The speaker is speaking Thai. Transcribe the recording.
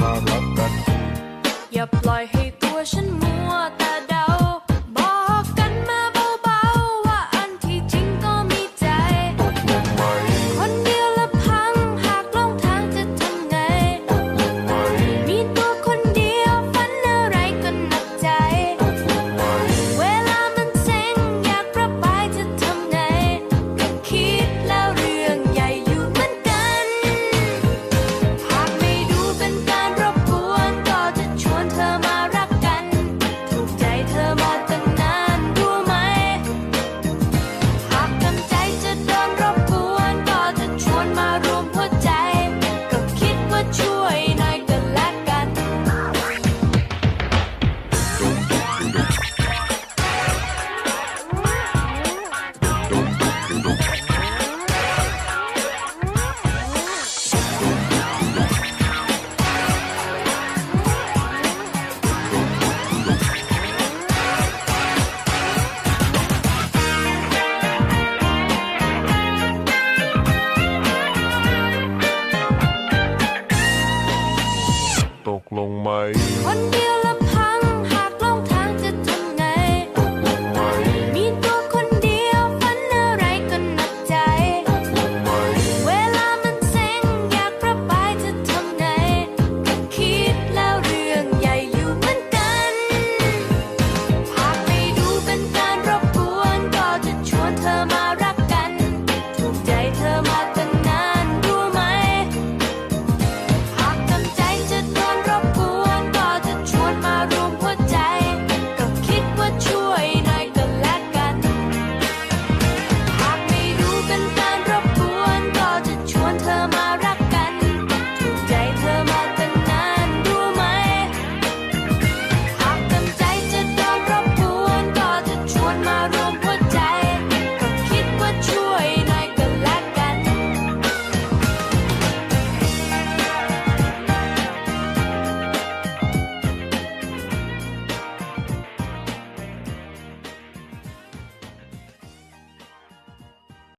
มารับกันอย่าปล่อยให้ตัวฉันมัวแต่